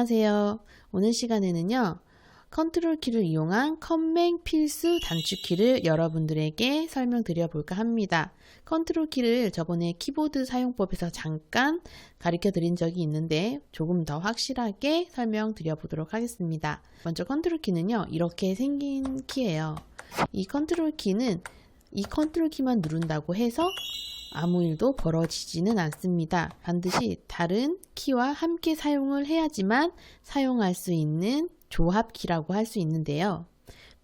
안녕하세요. 오늘 시간에는요. 컨트롤 키를 이용한 컴맹 필수 단축키를 여러분들에게 설명드려 볼까 합니다. 컨트롤 키를 저번에 키보드 사용법에서 잠깐 가르쳐 드린 적이 있는데 조금 더 확실하게 설명드려 보도록 하겠습니다. 먼저 컨트롤 키는요. 이렇게 생긴 키예요. 이 컨트롤 키는 이 컨트롤 키만 누른다고 해서 아무 일도 벌어지지는 않습니다. 반드시 다른 키와 함께 사용을 해야지만 사용할 수 있는 조합키라고 할 수 있는데요.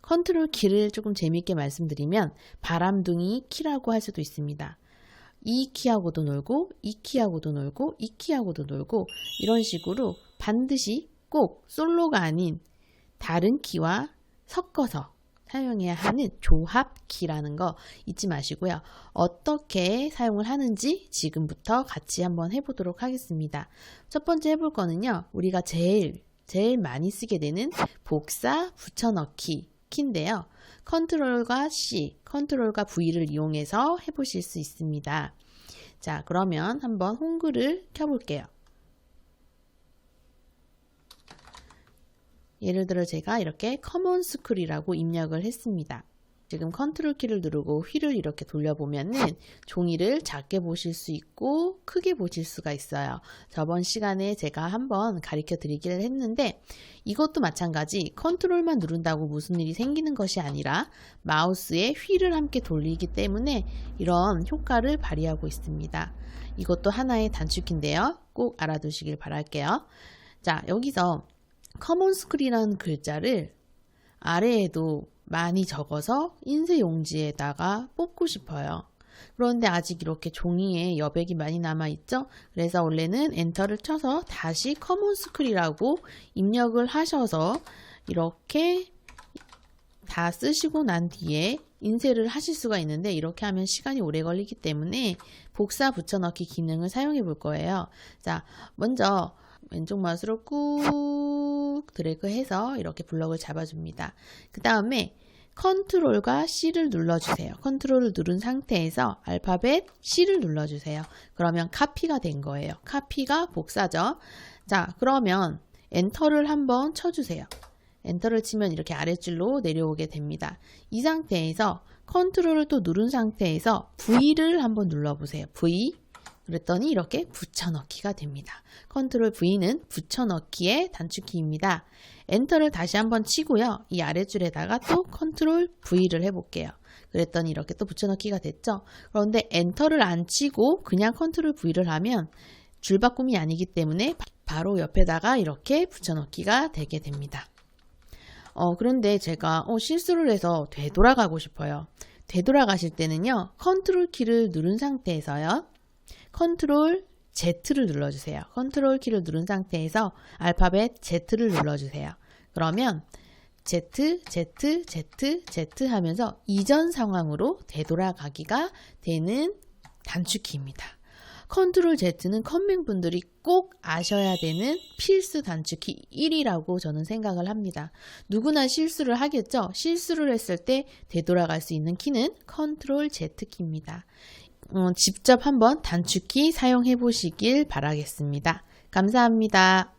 컨트롤 키를 조금 재밌게 말씀드리면 바람둥이 키라고 할 수도 있습니다. 이 키하고도 놀고 이 키하고도 놀고 이 키하고도 놀고 이런 식으로 반드시 꼭 솔로가 아닌 다른 키와 섞어서 사용해야 하는 조합키라는 거 잊지 마시고요. 어떻게 사용을 하는지 지금부터 같이 한번 해보도록 하겠습니다. 첫 번째 해볼 거는요. 우리가 제일 제일 많이 쓰게 되는 복사 붙여넣기 키인데요. 컨트롤과 C, 컨트롤과 V를 이용해서 해보실 수 있습니다. 자, 그러면 한번 홍글을 켜볼게요. 예를 들어 제가 이렇게 커먼 스쿨이라고 입력을 했습니다. 지금 컨트롤 키를 누르고 휠을 이렇게 돌려보면은 종이를 작게 보실 수 있고 크게 보실 수가 있어요. 저번 시간에 제가 한번 가르쳐 드리기를 했는데 이것도 마찬가지 컨트롤만 누른다고 무슨 일이 생기는 것이 아니라 마우스에 휠을 함께 돌리기 때문에 이런 효과를 발휘하고 있습니다. 이것도 하나의 단축키인데요. 꼭 알아두시길 바랄게요. 자, 여기서 커먼 스크린이라는 글자를 아래에도 많이 적어서 인쇄 용지에다가 뽑고 싶어요. 그런데 아직 이렇게 종이에 여백이 많이 남아 있죠? 그래서 원래는 엔터를 쳐서 다시 커먼 스크린이라고 입력을 하셔서 이렇게 다 쓰시고 난 뒤에 인쇄를 하실 수가 있는데 이렇게 하면 시간이 오래 걸리기 때문에 복사 붙여넣기 기능을 사용해 볼 거예요. 자, 먼저 왼쪽 마우스로 꾹 드래그 해서 이렇게 블럭을 잡아줍니다. 그 다음에 컨트롤과 C를 눌러주세요. 컨트롤을 누른 상태에서 알파벳 C를 눌러주세요. 그러면 카피가 된 거예요. 카피가 복사죠. 자, 그러면 엔터를 한번 쳐주세요. 엔터를 치면 이렇게 아래줄로 내려오게 됩니다. 이 상태에서 컨트롤을 또 누른 상태에서 V를 한번 눌러보세요. V 그랬더니 이렇게 붙여넣기가 됩니다. 컨트롤 V는 붙여넣기의 단축키입니다. 엔터를 다시 한번 치고요. 이 아래줄에다가 또 컨트롤 V를 해볼게요. 그랬더니 이렇게 또 붙여넣기가 됐죠. 그런데 엔터를 안 치고 그냥 컨트롤 V를 하면 줄바꿈이 아니기 때문에 바로 옆에다가 이렇게 붙여넣기가 되게 됩니다. 어, 그런데 제가 어, 실수를 해서 되돌아가고 싶어요. 되돌아가실 때는요. 컨트롤 키를 누른 상태에서요. 컨트롤 Z를 눌러주세요. 컨트롤 키를 누른 상태에서 알파벳 Z를 눌러주세요. 그러면 Z, Z, Z, Z 하면서 이전 상황으로 되돌아가기가 되는 단축키입니다. 컨트롤 Z는 컴맹 분들이 꼭 아셔야 되는 필수 단축키 1이라고 저는 생각을 합니다. 누구나 실수를 하겠죠? 실수를 했을 때 되돌아갈 수 있는 키는 컨트롤 Z키입니다. 어, 직접 한번 단축키 사용해 보시길 바라겠습니다. 감사합니다.